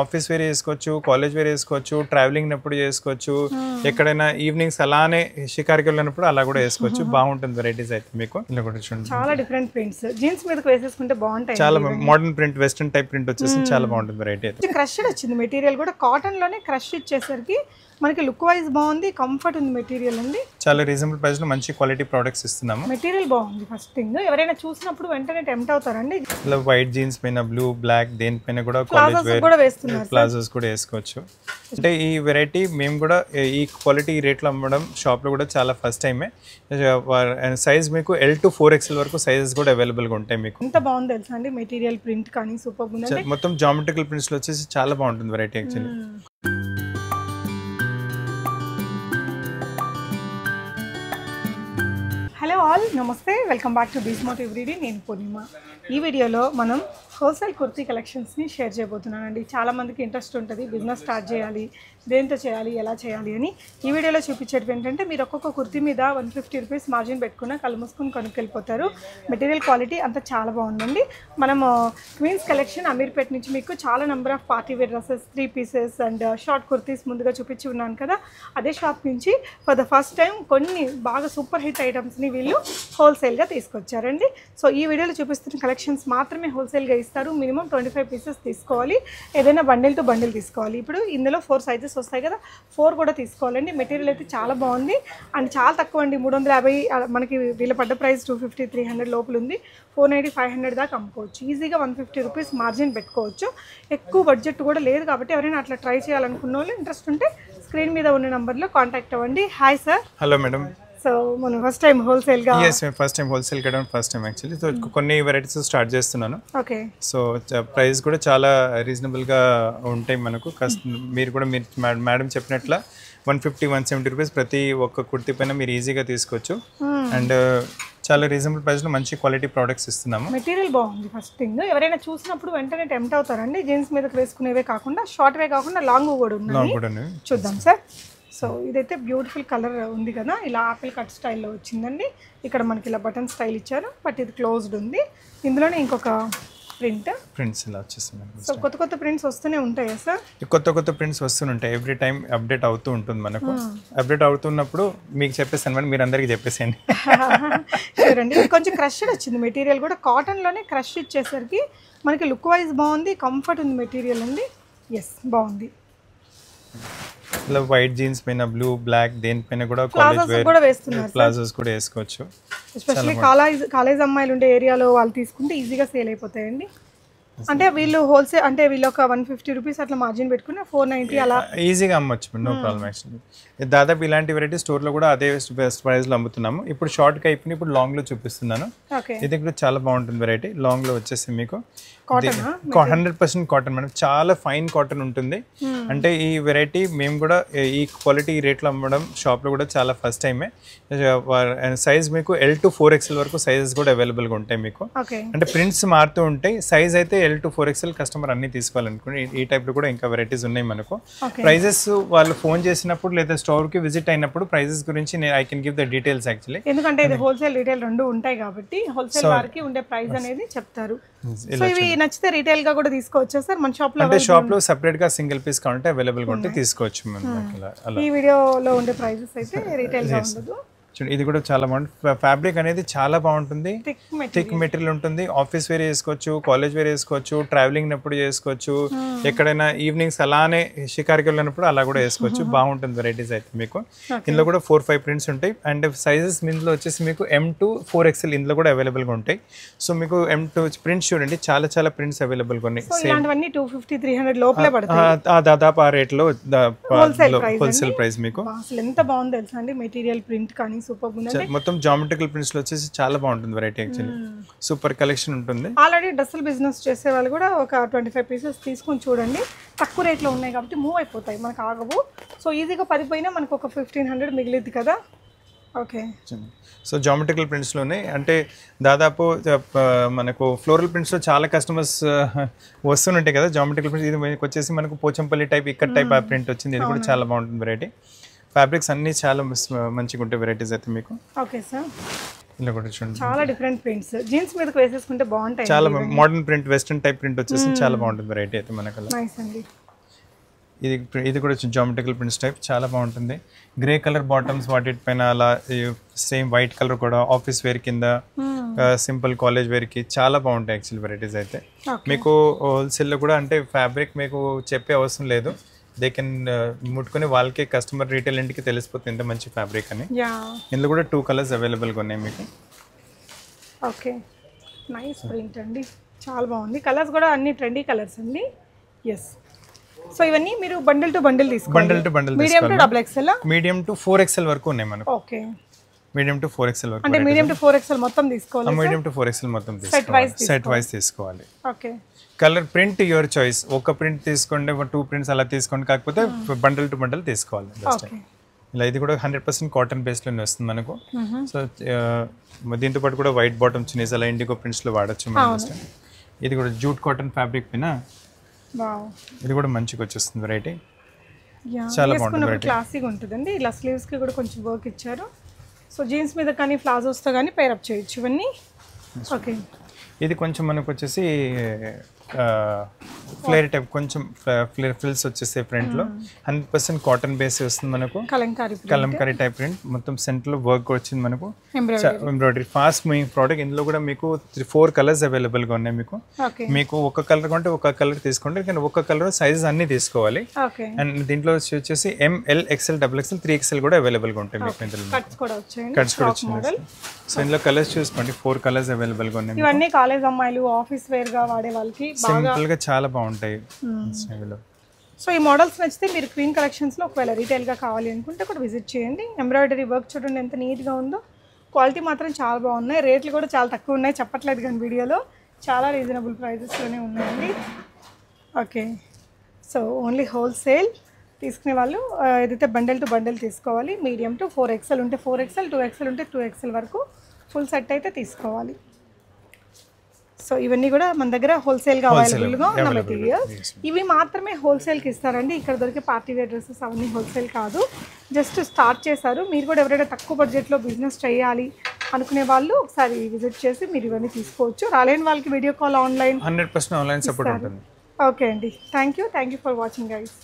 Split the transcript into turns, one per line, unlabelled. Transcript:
Office wear వేసుకోవచ్చు college wear వేసుకోవచ్చు travelling అప్పుడు చేసుకోవచ్చు ఎక్కడైనా ఈవినింగ్స్ అలానే షికారికి వెళ్ళినప్పుడు అలా కూడా వేసుకోవచ్చు బాగుంటుంది వెరైటీస్ అయితే మీకు. ఇలా కూడా చూడండి.
చాలా డిఫరెంట్ ప్రింట్స్ జీన్స్ మీదకి వేసేసుకుంటే బాగుంటాయి
చాలా modern print western type print వచ్చేసి చాలా బాగుంటుంది వెరైటీ అయితే.
క్రష్డ్ వచ్చింది. మెటీరియల్ కూడా కాటన్లోనే క్రష్ ఇచ్చేసరికి మనకి లుక్ వైజ్ బాగుంది కంఫర్ట్ ఉంది మెటీరియల్ అండి.
చాలా రీజనబుల్ ప్రైస్లో మంచి క్వాలిటీ ప్రొడక్ట్స్ ఇస్తున్నాము.
మెటీరియల్ బాగుంది ఫస్ట్ థింగ్ ఎవరైనా చూసినప్పుడు వెంటనే టెంప్ట్ అవుతారండి.
ఇలా వైట్ జీన్స్ పైన బ్లూ బ్లాక్ దేనిపైన కూడా కాలేజ్
ప్లాజాస్
వేర్
కూడా వేస్తున్నారు
ప్లాజోస్ కూడా వేసుకోవచ్చు. అంటే ఈ వెరైటీ మేము కూడా ఈ క్వాలిటీ రేట్లో అమ్మడం షాప్లో కూడా చాలా ఫస్ట్ టైమే సైజ్ మీకు ఎల్ టు ఫోర్ ఎక్స్ఎల్ వరకు సైజెస్ కూడా అవైలబుల్గా ఉంటాయి మీకు.
ఎంత బాగుంది తెలుసా అండి మెటీరియల్ ప్రింట్ కానీ సూపర్
మొత్తం జామెట్రికల్ ప్రింట్స్లో వచ్చేసి చాలా బాగుంటుంది వెరైటీ యాక్చువల్లీ
ఆల్ నమస్తే వెల్కమ్ బ్యాక్ టు బీస్మోట్ ఎవ్రీడే. నేను పూర్ణిమ. ఈ వీడియోలో మనం హోల్సేల్ కుర్తీ కలెక్షన్స్ని షేర్ చేయబోతున్నానండి. చాలామందికి ఇంట్రెస్ట్ ఉంటుంది బిజినెస్ స్టార్ట్ చేయాలి దేంతో చేయాలి ఎలా చేయాలి అని. ఈ వీడియోలో చూపించేది ఏంటంటే మీరు ఒక్కొక్క కుర్తీ మీద వన్ ఫిఫ్టీ రూపీస్ మార్జిన్ పెట్టుకున్న కళ్ళు కొనుక్కెళ్ళిపోతారు. మెటీరియల్ క్వాలిటీ అంతా చాలా బాగుందండి. మనము క్వీన్స్ కలెక్షన్ అమీర్పేట్ నుంచి మీకు చాలా number of party wear dresses three pieces and short kurtis ముందుగా చూపించి ఉన్నాను కదా. అదే షాప్ నుంచి ఫర్ ద ఫస్ట్ టైం కొన్ని బాగా సూపర్ హిట్ ఐటమ్స్ని వీళ్ళు హోల్సేల్గా తీసుకొచ్చారండి. సో ఈ వీడియోలో చూపిస్తున్న కలెక్షన్స్ మాత్రమే హోల్సేల్గా ఇస్తారు. మినిమం ట్వంటీ ఫైవ్ పీసెస్ తీసుకోవాలి. ఏదైనా బండిల్ టు బండిల్ తీసుకోవాలి. ఇప్పుడు ఇందులో ఫోర్ సైజెస్ వస్తాయి కదా ఫోర్ కూడా తీసుకోవాలండి. మెటీరియల్ అయితే చాలా బాగుంది. అండ్ చాలా తక్కువ అండి. మూడు వందల యాభై మనకి వీళ్ళ పడ్డ price two fifty three hundred లోపల ఉంది. ఫోర్ నైంటీ ఫైవ్ హండ్రెడ్ దాకా అమ్ముకోవచ్చు. ఈజీగా వన్ ఫిఫ్టీ రూపీస్ మార్జిన్ పెట్టుకోవచ్చు. ఎక్కువ బడ్జెట్ కూడా లేదు కాబట్టి ఎవరైనా అట్లా ట్రై చేయాలనుకున్న వాళ్ళు ఇంట్రెస్ట్ ఉంటే స్క్రీన్ మీద ఉన్న నెంబర్లో కాంటాక్ట్ అవ్వండి. Hi sir
hello madam
so మనం ఫస్ట్ టైం హోల్సేల్గా
ఎస్ ఫస్ట్ టైం హోల్సేల్ కట్టడం ఫస్ట్ టైం యాక్చువల్లీ సో కొన్ని వెరైటీస్ స్టార్ట్ చేస్తున్నాను.
ఓకే
సో ప్రైస్ కూడా చాలా రీజనబుల్గా ఉంటాయి మనకు. కస్ మీరు కూడా మీరు madam- చెప్పినట్ల one fifty one seventy rupees ప్రతి ఒక్క కుర్తీ పైన మీరు ఈజీగా తీసుకోవచ్చు. అండ్ చాలా రీజనబుల్ ప్రైస్లో మంచి క్వాలిటీ ప్రోడక్ట్స్ ఇస్తున్నాము.
మెటీరియల్ బాగుంది ఫస్ట్ థింగ్ ఎవరైనా చూసినప్పుడు వెంటనే టెంప్ట్ అవుతారండి. జీన్స్ మీదకి వేసుకునేవే కాకుండా షార్ట్ వే కాకుండా లాంగ్ కూడా ఉన్నాయి
లాంగ్ కూడా
చూద్దాం సార్ సో ఇదైతే బ్యూటిఫుల్ కలర్ ఉంది కదా. ఇలా ఆపిల్ కట్ స్టైల్లో వచ్చిందండి. ఇక్కడ మనకి ఇలా బటన్ స్టైల్ ఇచ్చారు. బట్ ఇది క్లోజ్డ్ ఉంది. ఇందులోనే ఇంకొక ప్రింట్.
ప్రింట్స్ ఇలా వచ్చేస్తుంది
సో కొత్త కొత్త ప్రింట్స్ వస్తూనే ఉంటాయా సార్?
కొత్త కొత్త ప్రింట్స్ వస్తుంటాయి ఎవ్రీ టైం అప్డేట్ అవుతూ ఉంటుంది మనకు. అప్డేట్ అవుతున్నప్పుడు మీకు చెప్పేసాను మేడం మీరు అందరికీ చెప్పేసేయండి.
చూడండి ఇది కొంచెం క్రష్డ్ వచ్చింది మెటీరియల్ కూడా. కాటన్లోనే క్రష్ ఇచ్చేసరికి మనకి లుక్ వైజ్ బాగుంది కంఫర్ట్ ఉంది మెటీరియల్ అండి. ఎస్ బాగుంది.
ఇలా వైట్ జీన్స్ పైన బ్లూ బ్లాక్ దేనిపైన కూడా కాలేజ్
ప్లాజాస్
వేర్
కూడా వేస్తున్నారు
ప్లాజోస్ కూడా వేసుకోవచ్చు.
ఎస్పెషల్లీ కాలేజ్ కాలేజ్ అమ్మాయిలు ఉండే ఏరియాలో వాళ్ళు తీసుకుంటే ఈజీగా సేల్ అయిపోతాయండి. అంటే వీళ్ళు హోల్సేల్ అంటే వీళ్ళు ఒక వన్ ఫిఫ్టీ రూపీస్ అట్లా మార్జిన్ పెట్టుకుని ఫోర్ నైంటీ అలా.
ఈజీగా అమ్మొచ్చు నో ప్రాబ్లం యాక్చువల్లీ దాదాపు ఇలాంటి వెరైటీ స్టోర్లో కూడా అదే బెస్ట్ ప్రైస్లో అమ్ముతున్నాము. ఇప్పుడు షార్ట్కి అయిపోయి ఇప్పుడు లాంగ్లో చూపిస్తున్నాను. ఇది కూడా చాలా బాగుంటుంది వెరైటీ లాంగ్లో వచ్చేసి మీకు హండ్రెడ్ పర్సెంట్ కాటన్ మేడం చాలా ఫైన్ కాటన్ ఉంటుంది. అంటే ఈ వెరైటీ మేము కూడా ఈ క్వాలిటీ రేట్లో అమ్మడం షాప్లో కూడా చాలా ఫస్ట్ టైమే సైజ్ మీకు ఎల్ టు ఫోర్ ఎక్స్ఎల్ వరకు సైజెస్ కూడా అవైలబుల్గా ఉంటాయి మీకు. అంటే ప్రింట్స్ మారుతూ ఉంటాయి. సైజ్ అయితే L to four XL customer అన్ని తీసుకోవాలనుకుని ఈ- టైప్లో కూడా ఇంకా వెరైటీస్ ఉన్నాయి మనకు. ప్రైజెస్ వాళ్ళు ఫోన్ చేసినప్పుడు లేదా స్టోర్కి విజిట్ అయినప్పుడు ప్రైజెస్ గురించి నేను I can give the details actually
ఎందుకంటే ఇది హోల్సేల్ రీటైల్ రెండు ఉంటాయి కాబట్టి హోల్సేల్ వారికి ఉండే ప్రైస్ అనేది చెప్తారు. సో ఇవి నచ్చితే రీటైల్గా కూడా తీసుకోవచ్చా సార్? మన షాప్లో
అంటే షాప్లో సపరేట్గా సింగిల్ పీస్ కావాలంటే అవైలబుల్గా ఉంటే తీసుకోవచ్చు మేము అలా అలా.
ఈ వీడియోలో ఉండే ప్రైజెస్ అయితే రీటైల్గా ఉండదు.
చూడండి ఇది కూడా చాలా బాగుంటుంది ఫ్యాబ్రిక్ అనేది చాలా బాగుంటుంది.
థిక్
మెటీరియల్ ఉంటుంది. ఆఫీస్ వేర్ వేసుకోవచ్చు కాలేజ్ వేర్ వేసుకోవచ్చు ట్రావెలింగ్ అప్పుడు చేసుకోవచ్చు. ఎక్కడైనా ఈవినింగ్స్ అలానే షికారికి వెళ్ళినప్పుడు అలా కూడా వేసుకోవచ్చు బాగుంటుంది వెరైటీస్ అయితే మీకు. ఇందులో కూడా ఫోర్ ఫైవ్ ప్రింట్స్ ఉంటాయి. అండ్ సైజెస్ ఇందులో వచ్చేసి మీకు ఎం టు ఫోర్ ఎక్స్ఎల్ ఇందులో కూడా అవైలబుల్గా ఉంటాయి. సో మీకు ఎం టూ ప్రింట్స్ చూడండి చాలా చాలా ప్రింట్స్ అవైలబుల్గా ఉన్నాయి. దాదాపు ఆ రేట్లో హోల్సేల్ ప్రైస్ మీకు.
ఎంత బాగుంది తెలుసా అండి మెటీరియల్ ప్రింట్ కానీ సూపర్ ఉంది
మొత్తం జామెట్రికల్ ప్రింట్స్లో వచ్చేసి చాలా బాగుంటుంది వెరైటీ యాక్చువల్లీ సూపర్ కలెక్షన్ ఉంటుంది.
ఆల్రెడీ డ్రెస్సులు బిజినెస్ చేసే వాళ్ళు కూడా ఒక ట్వంటీ ఫైవ్ పీసెస్ తీసుకొని చూడండి. తక్కువ రేట్లో ఉన్నాయి కాబట్టి మూవ్ అయిపోతాయి మనకు ఆగవు. సో ఈజీగా పడిపోయినా మనకు ఒక ఫిఫ్టీన్ హండ్రెడ్ మిగిలిద్ది కదా. ఓకే
సో జామెట్రికల్ ప్రింట్స్లోనే అంటే దాదాపు మనకు ఫ్లోరల్ ప్రింట్స్లో చాలా కస్టమర్స్ వస్తుంటాయి కదా జామెట్రికల్ ప్రింట్స్ ఇది వచ్చేసి మనకు పోచంపల్లి టైప్ ఇక్కడ టైప్ ఆ ప్రింట్ వచ్చింది. ఇది కూడా చాలా బాగుంటుంది వెరైటీ ఫ్యాబ్రిక్స్ అన్నీ చాలా మంచిగా ఉంటాయి వెరైటీస్ అయితే మీకు.
Okay sir.
ఇలా కూడా చూడండి.
చాలా డిఫరెంట్ ప్రింట్స్ జీన్స్ మీదకి వేసేసుకుంటే బాగుంటాయి
చాలా modern print western type print వచ్చేసి చాలా బాగుంటుంది వెరైటీ అయితే మనకు
నైస్ అండి.
ఇది ఇది కూడా జామెట్రికల్ ప్రింట్స్ టైప్ చాలా బాగుంటుంది. గ్రే కలర్ బాటమ్స్ వాటి పైన అలా సేమ్ వైట్ కలర్ కూడా ఆఫీస్ వేర్ కింద సింపుల్ కాలేజ్ వేర్కి చాలా బాగుంటాయి యాక్చువల్ వెరైటీస్ అయితే. మీకు హోల్సేల్లో కూడా అంటే ఫ్యాబ్రిక్ మీకు చెప్పే అవసరం లేదు. దే కెన్ ముట్టుకుని వాళ్ళకి కస్టమర్ రీటైల్ ఇంటికి తెలిసిపోతుంది ఎంత మంచి ఫ్యాబ్రిక్ అని.
యా
ఇందులో కూడా టూ కలర్స్ అవైలబుల్గా ఉన్నాయి మీకు.
ఓకే నైస్ ప్రింట్ అండి. చాలా బాగుంది. కలర్స్ కూడా అన్ని ట్రెండీ కలర్స్ అండి. ఎస్ సో ఇవన్నీ మీరు బండిల్ టు బండిల్ తీసుకోండి
bundle to bundle
medium to double XL
medium to four XL వరకు ఉన్నాయి మనకు.
Okay
medium to four XL వరకు
అంటే మీడియం టు ఫోర్ ఎక్స్ఎల్ మొత్తం తీసుకోవాలి
మీడియం టు ఫోర్ ఎక్స్ఎల్ మొత్తం తీసుకోవాలి. సెట్ వైస్ తీసుకోవాలి.
Okay.
Colour print your choice ఒక ప్రింట్ తీసుకోండి టూ ప్రింట్స్ అలా తీసుకోండి కాకపోతే బండల్ టు బండల్ తీసుకోవాలి. ఇలా ఇది కూడా హండ్రెడ్ పర్సెంట్ కాటన్ బేస్లోనే వస్తుంది మనకు. సో దీంతో పాటు కూడా వైట్ బాటమ్ చిన్నీస్ అలా ఇండిగో ప్రింట్స్లో వాడచ్చు మనం. ఇది కూడా జూట్ కాటన్ ఫ్యాబ్రిక్ పైన. ఇది కూడా మంచిగా వచ్చేస్తుంది వెరైటీ చాలా
క్లాసీగా ఉంటుందండి. ఇలా స్లీవ్స్కి కూడా కొంచెం వర్క్ ఇచ్చారు. సో జీన్స్ మీద కానీ ప్లాజోస్తో కానీ పేరప్ చేయొచ్చు ఇవన్నీ. ఓకే
ఇది కొంచెం మనకు వచ్చేసి ఫ్లేర్ టైప్ కొంచెం ఫ్లేర్ ఫ్రిల్స్ వచ్చేసి ఫ్రంట్లో. హండ్రెడ్ పర్సెంట్ కాటన్ బేస్ వస్తుంది మనకు.
కలంకారీ
టైప్ ప్రింట్ మొత్తం సెంటర్లో వర్క్ వచ్చింది మనకు.
ఎంబ్రాయిడరీ
ఫాస్ట్ మూవింగ్ ప్రోడక్ట్ ఇందులో కూడా మీకు త్రీ ఫోర్ కలర్స్ అవైలబుల్గా ఉన్నాయి మీకు. మీకు ఒక కలర్ కొంటే ఒక కలర్ తీసుకోండి. కానీ ఒక కలర్ సైజెస్ అన్ని తీసుకోవాలి. అండ్ దీంట్లో వచ్చి- వచ్చేసి M L XL double XL three XL కూడా అవైలబుల్గా ఉంటాయి మీకు ఇందులో.
కట్స్ కూడా
వచ్చింది. సో ఇందులో కలర్స్ చూసుకోండి. ఫోర్ కలర్స్ అవైలబుల్గా ఉన్నాయి
ఇవన్నీ కాలేజ్ అమ్మాయిలు ఆఫీస్ వేర్గా వాడే వాళ్ళకి
సింపుల్గా చాలా బాగుంటాయి.
సో ఈ మోడల్స్ నచ్చితే మీరు క్వీన్ కలెక్షన్స్లో ఒకవేళ రీటైల్గా కావాలి అనుకుంటే కూడా విజిట్ చేయండి. ఎంబ్రాయిడరీ వర్క్ చూడండి ఎంత నీట్గా ఉందో. క్వాలిటీ మాత్రం చాలా బాగున్నాయి. రేట్లు కూడా చాలా తక్కువ ఉన్నాయి. చెప్పట్లేదు కానీ వీడియోలో చాలా రీజనబుల్ ప్రైజెస్లోనే ఉన్నాయండి. ఓకే. సో ఓన్లీ హోల్సేల్ తీసుకునే వాళ్ళు ఏదైతే బండల్ టు బండల్ తీసుకోవాలి మీడియం టు ఫోర్ ఎక్స్ఎల్ ఉంటే ఫోర్ ఎక్స్ఎల్ టూ ఎక్స్ఎల్ ఉంటే టూ ఎక్స్ఎల్ వరకు ఫుల్ సెట్ అయితే తీసుకోవాలి. సో ఇవన్నీ కూడా మన దగ్గర హోల్సేల్గా అవైలబుల్గా ఉన్న మెటీరియల్స్ ఇవి మాత్రమే హోల్సేల్కి ఇస్తారండి. ఇక్కడ దొరికే పార్టీ వేర్ డ్రెస్సెస్ అవన్నీ హోల్సేల్ కాదు. జస్ట్ స్టార్ట్ చేశారు. మీరు కూడా ఎవరైనా తక్కువ బడ్జెట్లో బిజినెస్ చేయాలి అనుకునే వాళ్ళు ఒకసారి విజిట్ చేసి మీరు ఇవన్నీ తీసుకోవచ్చు. రాలేని వాళ్ళకి video call online
hundred percent online support ఉంటుంది.
ఓకే అండి. Thank you thank you for watching guys